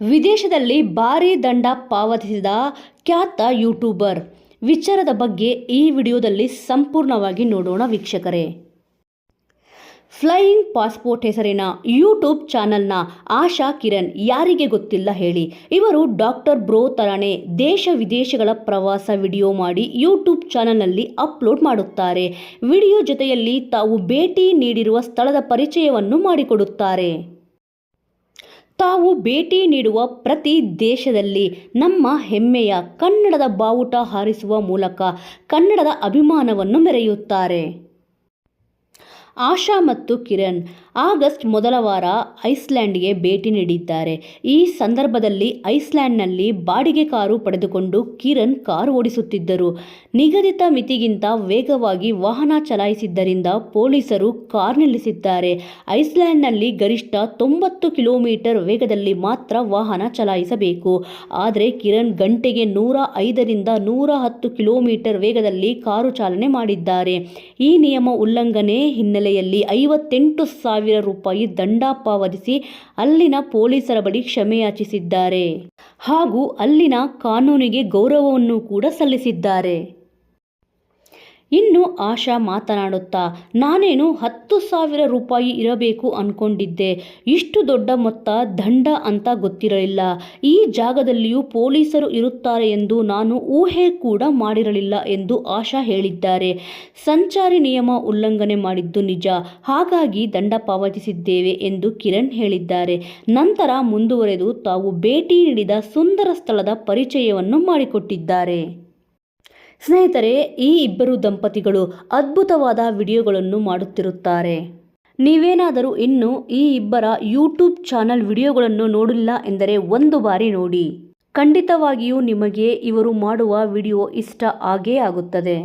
ವಿದೇಶದಲ್ಲಿ ಭಾರೀ ದಂಡ ಪಾವತಿಸಿದ ಖ್ಯಾತ ಯೂಟ್ಯೂಬರ್. ವಿಚಾರದ ಬಗ್ಗೆ ಈ ವಿಡಿಯೋದಲ್ಲಿ ಸಂಪೂರ್ಣವಾಗಿ ನೋಡೋಣ ವೀಕ್ಷಕರೇ. ಫ್ಲೈಯಿಂಗ್ ಪಾಸ್ಪೋರ್ಟ್ ಹೆಸರಿನ ಯೂಟ್ಯೂಬ್ ಚಾನಲ್ನ ಆಶಾ ಕಿರಣ್ ಯಾರಿಗೆ ಗೊತ್ತಿಲ್ಲ ಹೇಳಿ. ಇವರು ಡಾಕ್ಟರ್ ಬ್ರೋ ತರಾಣೆ ದೇಶ ವಿದೇಶಗಳ ಪ್ರವಾಸ ವಿಡಿಯೋ ಮಾಡಿ ಯೂಟ್ಯೂಬ್ ಚಾನಲ್ನಲ್ಲಿ ಅಪ್ಲೋಡ್ ಮಾಡುತ್ತಾರೆ. ವಿಡಿಯೋ ಜೊತೆಯಲ್ಲಿ ತಾವು ಭೇಟಿ ನೀಡಿರುವ ಸ್ಥಳದ ಪರಿಚಯವನ್ನು ಮಾಡಿಕೊಡುತ್ತಾರೆ. ತಾವು ಭೇಟಿ ನೀಡುವ ಪ್ರತಿ ದೇಶದಲ್ಲಿ ನಮ್ಮ ಹೆಮ್ಮೆಯ ಕನ್ನಡದ ಬಾವುಟ ಹಾರಿಸುವ ಮೂಲಕ ಕನ್ನಡದ ಅಭಿಮಾನವನ್ನು ಮೆರೆಯುತ್ತಾರೆ. ಆಶಾ ಮತ್ತು ಕಿರಣ್ ಆಗಸ್ಟ್ ಮೊದಲ ವಾರ ಐಸ್ಲ್ಯಾಂಡ್ಗೆ ಭೇಟಿ ನೀಡಿದ್ದಾರೆ. ಈ ಸಂದರ್ಭದಲ್ಲಿ ಐಸ್ಲ್ಯಾಂಡ್ನಲ್ಲಿ ಬಾಡಿಗೆ ಕಾರು ಪಡೆದುಕೊಂಡು ಕಿರಣ್ ಕಾರು ಓಡಿಸುತ್ತಿದ್ದರು. ನಿಗದಿತ ಮಿತಿಗಿಂತ ವೇಗವಾಗಿ ವಾಹನ ಚಲಾಯಿಸಿದ್ದರಿಂದ ಪೊಲೀಸರು ಕಾರ್ ನಿಲ್ಲಿಸಿದ್ದಾರೆ. ಐಸ್ಲ್ಯಾಂಡ್ನಲ್ಲಿ ಗರಿಷ್ಠ ತೊಂಬತ್ತು ಕಿಲೋಮೀಟರ್ ವೇಗದಲ್ಲಿ ಮಾತ್ರ ವಾಹನ ಚಲಾಯಿಸಬೇಕು. ಆದರೆ ಕಿರಣ್ ಗಂಟೆಗೆ ನೂರ ಐದರಿಂದ ನೂರ ಹತ್ತು ಕಿಲೋಮೀಟರ್ ವೇಗದಲ್ಲಿ ಕಾರು ಚಾಲನೆ ಮಾಡಿದ್ದಾರೆ. ಈ ನಿಯಮ ಉಲ್ಲಂಘನೆ ಹಿನ್ನೆಲೆಯಲ್ಲಿ ಐವತ್ತೆಂಟು ಸಾವಿರ ರೂಪಾಯಿ ದಂಡ ಪಾವತಿಸಿ ಅಲ್ಲಿನ ಪೊಲೀಸರ ಬಳಿ ಕ್ಷಮೆಯಾಚಿಸಿದ್ದಾರೆ ಹಾಗೂ ಅಲ್ಲಿನ ಕಾನೂನಿಗೆ ಗೌರವವನ್ನು ಕೂಡ ಸಲ್ಲಿಸಿದ್ದಾರೆ. ಇನ್ನು ಆಶಾ ಮಾತನಾಡುತ್ತಾ, ನಾನೇನು ಹತ್ತು ಸಾವಿರ ರೂಪಾಯಿ ಇರಬೇಕು ಅನ್ಕೊಂಡಿದ್ದೆ. ಇಷ್ಟು ದೊಡ್ಡ ಮೊತ್ತ ದಂಡ ಅಂತ ಗೊತ್ತಿರಲಿಲ್ಲ. ಈ ಜಾಗದಲ್ಲಿಯೂ ಪೊಲೀಸರು ಇರುತ್ತಾರೆ ಎಂದು ನಾನು ಊಹೆ ಕೂಡ ಮಾಡಿರಲಿಲ್ಲ ಎಂದು ಆಶಾ ಹೇಳಿದ್ದಾರೆ. ಸಂಚಾರಿ ನಿಯಮ ಉಲ್ಲಂಘನೆ ಮಾಡಿದ್ದು ನಿಜ. ಹಾಗಾಗಿ ದಂಡ ಪಾವತಿಸಿದ್ದೇವೆ ಎಂದು ಕಿರಣ್ ಹೇಳಿದ್ದಾರೆ. ನಂತರ ಮುಂದುವರೆದು ತಾವು ಭೇಟಿ ನೀಡಿದ ಸುಂದರ ಸ್ಥಳದ ಪರಿಚಯವನ್ನು ಮಾಡಿಕೊಟ್ಟಿದ್ದಾರೆ. ಸ್ನೇಹಿತರೆ, ಈ ಇಬ್ಬರು ದಂಪತಿಗಳು ಅದ್ಭುತವಾದ ವಿಡಿಯೋಗಳನ್ನು ಮಾಡುತ್ತಿರುತ್ತಾರೆ. ನೀವೇನಾದರೂ ಇನ್ನು ಈ ಇಬ್ಬರ ಯೂಟ್ಯೂಬ್ ಚಾನಲ್ ವಿಡಿಯೋಗಳನ್ನು ನೋಡಿಲ್ಲ ಎಂದರೆ ಒಂದು ಬಾರಿ ನೋಡಿ. ಖಂಡಿತವಾಗಿಯೂ ನಿಮಗೆ ಇವರು ಮಾಡುವ ವಿಡಿಯೋ ಇಷ್ಟ ಆಗೇ ಆಗುತ್ತದೆ.